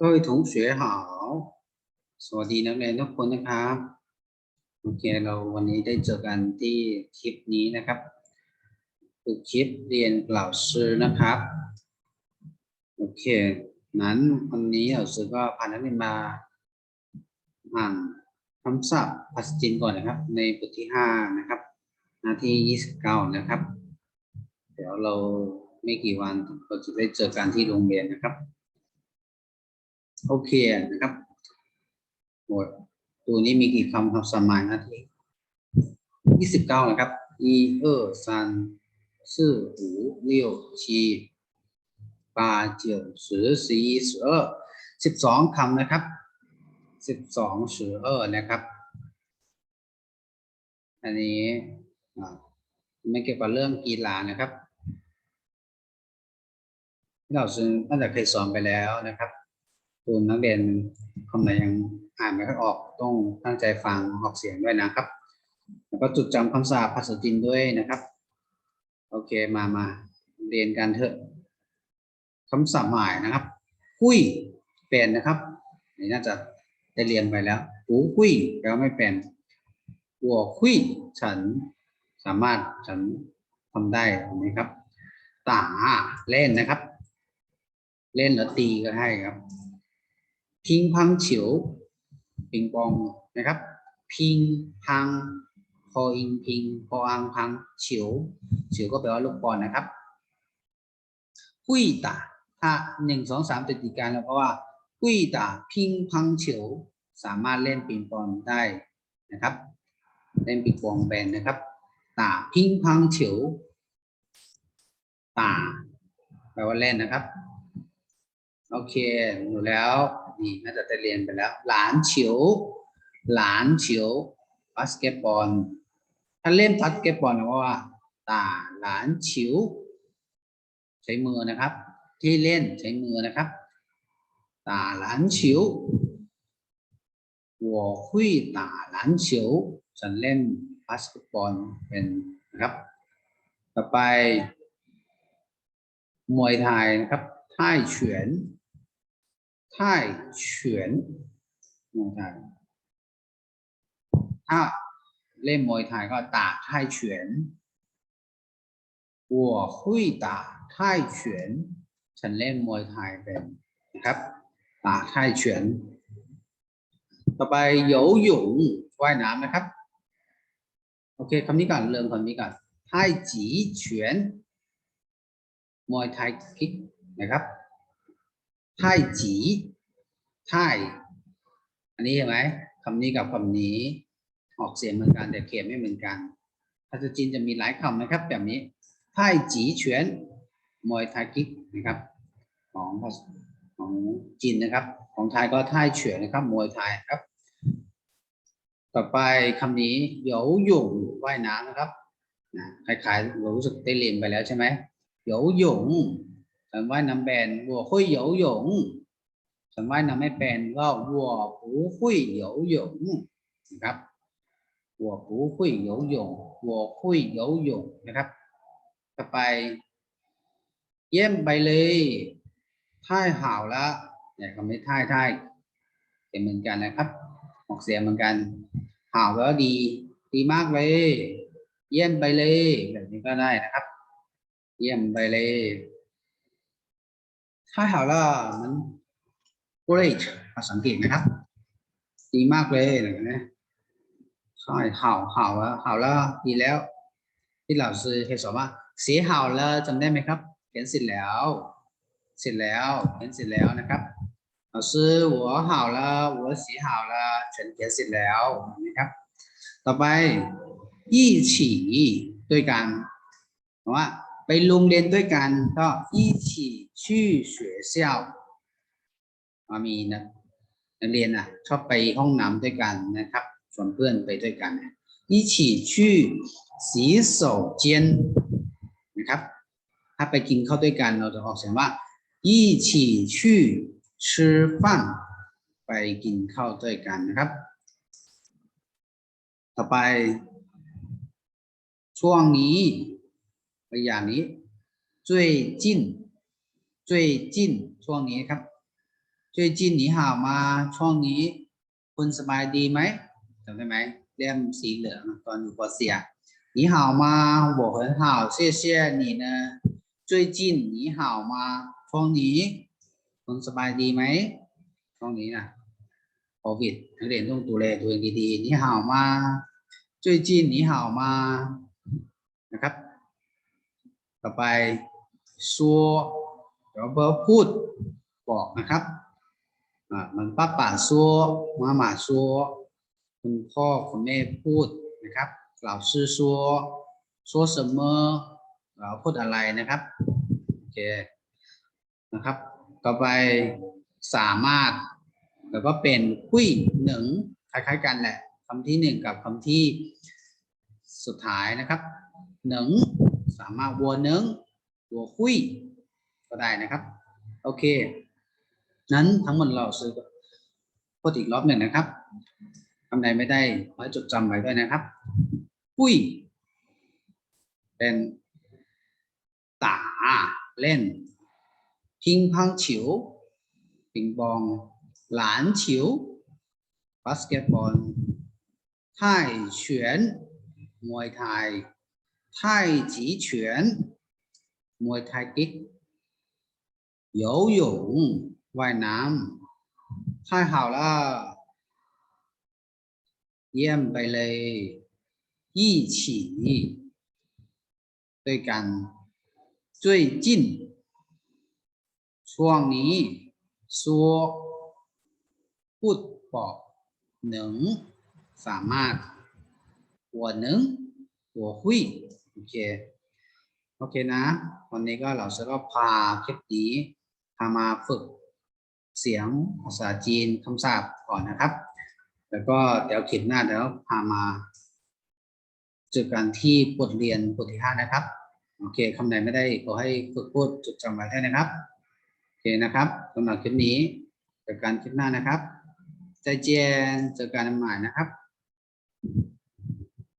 各位同学好 สวัสดีนักเรียนทุกคนนะครับ โอเค เราวันนี้ได้เจอกันที่คลิปนี้นะครับฝึกคลิปเรียนกล่าวชื่อนะครับ โอเค นั้นวันนี้เราซื้อก็พานักเรียนมาอ่านคำศัพท์ภาษาจีนก่อนนะครับ ในบทที่ห้านะครับ หน้าที่ยี่สิบเก้านะครับ เดี๋ยวเราไม่กี่วันเราจะได้เจอกันที่โรงเรียนนะครับ โอเคนะครับหมดตัวนี้มีกี่คำครับสมานนาทียี่สิบเก้านะครับอีเออสามสี่หูเลี้ยวชีปาเจียวสือสีสือสิบสองคำนะครับสิบสองสิบเออนะครับ อันนี้ไม่เกี่ยวกับเรื่องกีฬานะครับที่เราซึ่งน่าจะเคยสอนไปแล้วนะครับ คุณนักเรียนคนไหนยังอ่านไม่ค่อยออกต้องตั้งใจฟังออกเสียงด้วยนะครับ แล้วก็จดจำคำศัพท์ภาษาจีนด้วยนะครับ โอเคมามาเรียนกันเถอะคำศัพท์ใหม่นะครับหุยเป็นนะครับนี่น่าจะได้เรียนไปแล้วหูหุยแปลว่าไม่เป็นหัวหุยฉันสามารถฉันทำได้ถูกไหมครับตาเล่นนะครับ เล่นหรือตีก็ให้ครับ พิงพังเฉียวปิงปองนะครับ พิงพังพออิงพิงพออังพังเฉียวเฉียวก็แปลว่าลูกบอลนะครับหุยตาถ้าหนึ่งสองสามติดติดกันแล้วก็ว่าหุยตาพิงพังเฉียวสามารถเล่นปิงปองได้นะครับ เล่นปิงปองแบนนะครับตาพิงพังเฉียวตาแปลว่าเล่นนะครับ โอเคหนูแล้ว นี่น่าจะได้เรียนไปแล้ว หลานเฉียวหลานเฉียวบาสเกตบอลถ้าเล่นบาสเกตบอลนะว่าตาหลานเฉียวใช้มือนะครับ ที่เล่นใช้มือนะครับ ตาหลานเฉียว我会打篮球ฉันเล่นบาสเกตบอลเป็นนะครับ ต่อไปมวยไทยนะครับไทยเฉือน ยนมวยไทย ถ้าเล่นมวยไทยก็打泰拳我会打泰拳ฉันเล่นมวยไทยเป็นนะครับ打泰拳ต่อไปโยหยงว่ายน้ำนะครับ โอเคคำนี้ก่อนเริ่มคำนี้ก่อนไท่จีเฉวียนมวยไทยคิกนะครับ ไท่จีไท่อันนี้เห็นไหมคำนี้กับคำนี้ออกเสียงเหมือนกันแต่เขียนไม่เหมือนกันภาษาจีนจะมีหลายคำนะครับ แบบนี้ไท่จีเฉวียนมวยไทยคิกนะครับ ของของจีนนะครับ ของไทยก็ไท่เฉวียนนะครับมวยไทยครับ ต่อไปคำนี้เหยวหยุ่งว่ายน้ำนะครับนะคล้ายๆเรารู้สึกได้เรียนไปแล้วใช่ไหมเหยวหยุ่ง ฉันว่ายน้ำแบนวัวคุยเหยวหยงฉันว่ายน้ำไม่เป็นก็วัวผูคุยเหยวหยงนะครับวัวผูคุยเหยวหยงวัวคุยเหยวหยงนะครับต่อไป เยี่ยมไปเลยท่ายห่าวละเนี่ยคำนี้ท่ายท่ายเป็นเหมือนกันนะครับ ออกเสียงเหมือนกันห่าวแล้วดี ดีมากเลย เยี่ยมไปเลยแบบนี้ก็ได้นะครับ เยี่ยมไปเลย ถ้าหาวแล้วมัน great ภาษาอังกฤษนะครับ ดีมากเลยนะใช่ห่าวห่าวแล้วห่าวแล้วดีแล้ว ที่เราซื้อเคยสอนว่าเสียห่าวแล้วจำได้ไหมครับ เขียนเสร็จแล้ว เสร็จแล้วเขียนเสร็จแล้วนะครับ老师我好了我洗好了全เขียนเสร็จแล้วนะครับ ต่อไป一起ด้วยกันเพราะว่า ไปโรงเรียนด้วยกันก็อีฉี่ชื่อเสือมีนะนักเรียนอะชอบไปห้องน้ำด้วยกันนะครับชวนเพื่อนไปด้วยกันอีฉี่ชื่อสีโสเจียนนะครับ ถ้าไปกินข้าวด้วยกันเราจะออกเสียงว่าอีฉี่ชื่อชื่อฟั่ไปกินข้าวด้วยกันนะครับ ต่อไปช่วงนี้ ประหยานี้最近最近จิช่วงนี้ครับ最近你好吗创นช่วงนี้ คุณสบายดีไหมจำได้ไหมเล่มสีเหลืองตอนอยู่ปอเซียหนีห่าวมาบอกเ好吗ช่ยเชี่ยหนีนะจุ้ยจินวงนี้ คุณสบายดีไหมช่วงนี้นะโควิดนักเรียนต้องดูแลตัวเองดีๆหนีห่าวมยจินหนีห่าวมานะครับ ต่อไปซัวเดี๋ยวเบอร์พูดบอกนะครับอ่ามันป้าป่าซัวมาหมาซัวคุณพ่อคุณแม่พูดนะครับเราชื่อซัวซัวเสมอเราพูดอะไรนะครับโอเคนะครับ ต่อไปสามารถแล้วก็เป็นคุยหนึ่งคล้ายๆกันแหละคำที่หนึ่งกับคำที่สุดท้ายนะครับหนึ่ง สามารถวัวหนึ่งวัวคุยก็ได้นะครับ โอเค นั้นทั้งหมดเราซื้อพูดอีกรอบหนึ่งนะครับคำใดไม่ได้ขอให้จดจำไว้ด้วยนะครับคุยเป็นตาเล่นพิงพังฉิวปิงปอง หลานฉิวบาสเกตบอลไท่เฉียนมวยไทย ไท่จีเฉวียนมวยไทยกิ๊ก游泳ว่ายน้ำ太好了เยี่ยมไปเลย一起ด้วยกัน最近ช่วงนี้ซัวพูดบอกหนึ่งสามารถหัวหนึ่งหัวหุย โอเค โอเคนะ วันนี้ก็เราจะก็พาคลิปนี้พามาฝึกเสียงภาษาจีนคำศัพท์ก่อนนะครับ แล้วก็เดี๋ยวคลิปหน้าเดี๋ยวพามาเจอกันที่บทเรียนบทที่ห้านะครับ โอเคคำไหนไม่ได้ขอให้ฝึกพูดจดจำไว้ได้นะครับ โอเคนะครับสำหรับคลิปนี้เจอกันคลิปหน้านะครับใจเจียนเจอกันใหม่นะครับ